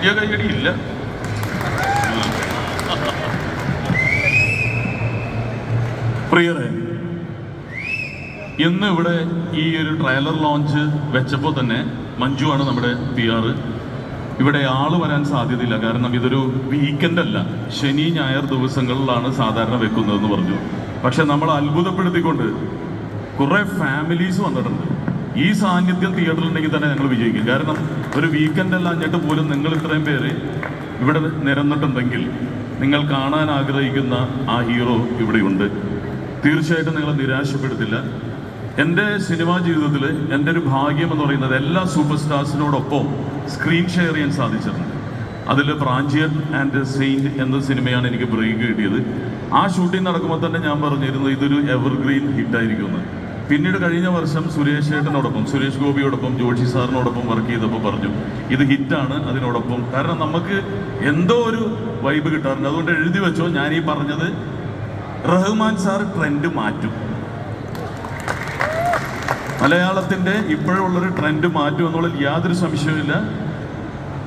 കിട്ടിയ കൈയടി ഇല്ല. പ്രിയരെ ഇന്ന് ഇവിടെ ഈ ഒരു ട്രെയിലർ ലോഞ്ച് വെച്ചപ്പോൾ തന്നെ മഞ്ജു ആണ് നമ്മുടെ പി ആറ് ഇവിടെ ആൾ വരാൻ സാധ്യതയില്ല. കാരണം ഇതൊരു വീക്കെൻഡ് അല്ല. ശനി ഞായർ ദിവസങ്ങളിലാണ് സാധാരണ വെക്കുന്നതെന്ന് പറഞ്ഞു. പക്ഷെ നമ്മൾ അത്ഭുതപ്പെടുത്തിക്കൊണ്ട് കുറേ ഫാമിലീസ് വന്നിട്ടുണ്ട്. ഈ സാന്നിധ്യം തിയേറ്ററിൽ ഉണ്ടെങ്കിൽ തന്നെ ഞങ്ങൾ വിജയിക്കും. കാരണം ഒരു വീക്കെൻഡ് എല്ലാം അഞ്ഞിട്ട് പോലും നിങ്ങൾ ഇത്രയും പേര് ഇവിടെ നിരന്നിട്ടുണ്ടെങ്കിൽ നിങ്ങൾ കാണാൻ ആഗ്രഹിക്കുന്ന ആ ഹീറോ ഇവിടെയുണ്ട്. തീർച്ചയായിട്ടും നിങ്ങളെ നിരാശപ്പെടുത്തില്ല. എന്റെ സിനിമാ ജീവിതത്തിൽ എന്റെ ഒരു ഭാഗ്യം എന്ന് പറയുന്നത് എല്ലാ സൂപ്പർ സ്റ്റാർസിനോടൊപ്പം സ്ക്രീൻ ഷെയർ ചെയ്യാൻ സാധിച്ചിട്ടുണ്ട്. അതിൽ പ്രാഞ്ചിയൻ ആൻഡ് സെയിന്റ് എന്ന സിനിമയാണ് എനിക്ക് ബ്രേക്ക് കിട്ടിയത്. ആ ഷൂട്ടിംഗ് നടക്കുമ്പോൾ തന്നെ ഞാൻ പറഞ്ഞിരുന്നു ഇതൊരു എവർഗ്രീൻ ഹിറ്റായിരിക്കുമെന്ന് പിന്നീട് കഴിഞ്ഞ വർഷം സുരേഷ് ഏട്ടനോടൊപ്പം സുരേഷ് ഗോപിയോടൊപ്പം ജോഷി സാറിനോടൊപ്പം വർക്ക് ചെയ്തപ്പോൾ പറഞ്ഞു ഇത് ഹിറ്റാണ് അതിനോടൊപ്പം. കാരണം നമുക്ക് എന്തോ ഒരു വൈബ് കിട്ടാറുണ്ട്. അതുകൊണ്ട് എഴുതി വെച്ചോ ഞാൻ ഈ പറഞ്ഞത് റഹ്മാൻ സാർ ട്രെൻഡ് മാറ്റും. മലയാളത്തിന്റെ ഇപ്പോഴുള്ളൊരു ട്രെൻഡ് മാറ്റും എന്നുള്ളതിൽ യാതൊരു സംശയവുമില്ല.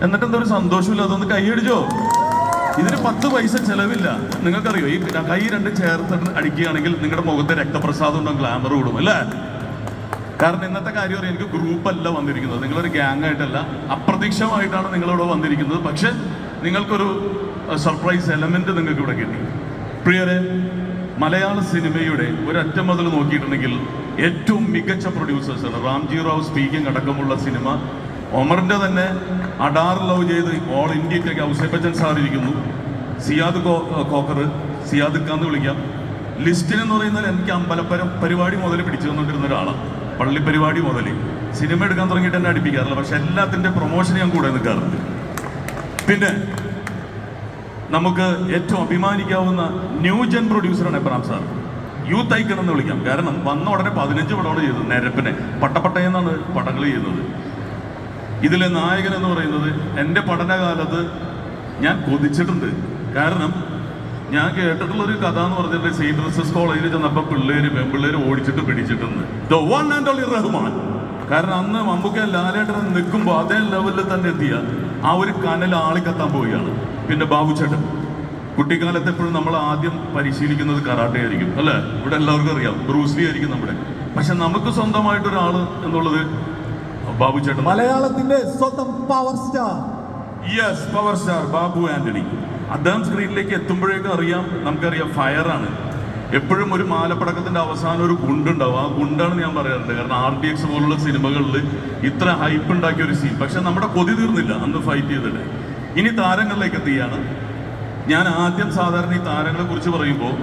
എന്നിട്ട് എന്തൊരു സന്തോഷമില്ല. അതൊന്ന് കൈയടിച്ചോ? ഇതിന് പത്ത് പൈസ ചെലവില്ല. നിങ്ങൾക്കറിയോ ഈ കൈ രണ്ട് ചേർത്ത് അടിക്കുകയാണെങ്കിൽ നിങ്ങളുടെ മുഖത്തെ രക്തപ്രസാദം ഉണ്ടോ ഗ്ലാമർ കൂടും അല്ലേ? കാരണം ഇന്നത്തെ കാര്യം അറിയാം എനിക്ക് ഗ്രൂപ്പ് അല്ല വന്നിരിക്കുന്നത്. നിങ്ങളൊരു ഗ്യാങ് ആയിട്ടല്ല അപ്രതീക്ഷമായിട്ടാണ് നിങ്ങളിവിടെ വന്നിരിക്കുന്നത്. പക്ഷെ നിങ്ങൾക്കൊരു സർപ്രൈസ് എലമെന്റ് നിങ്ങൾക്ക് ഇവിടെ കിട്ടി. പ്രിയരെ മലയാള സിനിമയുടെ ഒരറ്റം മുതൽ നോക്കിയിട്ടുണ്ടെങ്കിൽ ഏറ്റവും മികച്ച പ്രൊഡ്യൂസേഴ്സാണ് റാംജി റാവു സ്പീക്കിംഗ് അടക്കമുള്ള സിനിമ ഒമറിന്റെ തന്നെ അഡാർ ലവ് ചെയ്ത് ഓൾ ഇന്ത്യക്കൊക്കെ ഔസേപ്പച്ചൻ സാർ ഇരിക്കുന്നു. സിയാദ് കോ- കോക്കർ സിയാദ് എന്ന് വിളിക്കാം. ലിസ്റ്റിൻ എന്ന് പറയുന്നത് എനിക്ക് അമ്പലപ്പരം പരിപാടി മുതൽ പിടിച്ചു തന്നിട്ടിരുന്ന ഒരാളാണ്. പള്ളി പരിപാടി മുതൽ. സിനിമ എടുക്കാൻ തുടങ്ങിയിട്ട് എന്നെ അടുപ്പിക്കാറില്ല. പക്ഷെ എല്ലാത്തിന്റെ പ്രൊമോഷൻ ഞാൻ കൂടെ നിൽക്കാറുണ്ട്. പിന്നെ നമുക്ക് ഏറ്റവും അഭിമാനിക്കാവുന്ന ന്യൂ ന്യൂജൻ പ്രൊഡ്യൂസറാണ് എബ്രാം സാർ. യൂത്ത് ഐക്കൺ എന്ന് വിളിക്കാം. കാരണം വന്ന ഉടനെ പതിനഞ്ച് പടമാണ് ചെയ്തത്. നിരപ്പിനെ. പട്ടപ്പട്ടയെന്നാണ് പടങ്ങൾ ചെയ്യുന്നത്. ഇതിലെ നായകൻ എന്ന് പറയുന്നത് എന്റെ പഠനകാലത്ത് ഞാൻ കൊതിച്ചിട്ടുണ്ട്. കാരണം ഞാൻ കേട്ടിട്ടുള്ള ഒരു കഥ എന്ന് പറഞ്ഞിട്ട് സെയിന്റ് റിസസ് കോളേജിൽ ചെന്നപ്പോൾ പിള്ളേര് പെൺപിള്ളേര് ഓടിച്ചിട്ട് പിടിച്ചിട്ടുണ്ട്. One and only Rahman. കാരണം അന്ന് മമ്മൂക്ക ലാലേട്ടൻ നിൽക്കുമ്പോൾ അതേ ലെവലിൽ തന്നെ എത്തിയ ആ ഒരു കനൽ ആളിക്കത്താൻ പോവുകയാണ്. പിന്നെ ബാബു ചേട്ടൻ. കുട്ടിക്കാലത്ത് എപ്പോഴും നമ്മൾ ആദ്യം പരിശീലിക്കുന്നത് കരാട്ടെ ആയിരിക്കും അല്ലേ? ഇവിടെ എല്ലാവർക്കും അറിയാം. ബ്രൂസ്ലി ആയിരിക്കും നമ്മുടെ. പക്ഷെ നമുക്ക് സ്വന്തമായിട്ടൊരാൾ എന്നുള്ളത് ബാബു ചേട്ടൻ. മലയാളത്തിന്റെ സ്വന്തം power star yes power star Babu Antony. അദ്ദേഹം സ്ക്രീനിലേക്ക് എത്തുമ്പോഴേക്കും അറിയാം നമുക്കറിയാം ഫയറാണ് എപ്പോഴും ഒരു മാലപ്പടക്കത്തിന്റെ അവസാനം ഒരു ഗുണ്ടുണ്ടാവും. ആ ഗുണ്ടാണ് ഞാൻ പറയാറുണ്ട്. കാരണം ആർ ഡി എക്സ് പോലുള്ള സിനിമകളിൽ ഇത്ര ഹൈപ്പ് ഉണ്ടാക്കിയ ഒരു സീൻ പക്ഷെ നമ്മുടെ കൊതി തീർന്നില്ല അന്ന് ഫൈറ്റ് ചെയ്തിട്ട്. ഇനി താരങ്ങളിലേക്ക് എത്തിയാണ്. ഞാൻ ആദ്യം സാധാരണ ഈ താരങ്ങളെ കുറിച്ച് പറയുമ്പോൾ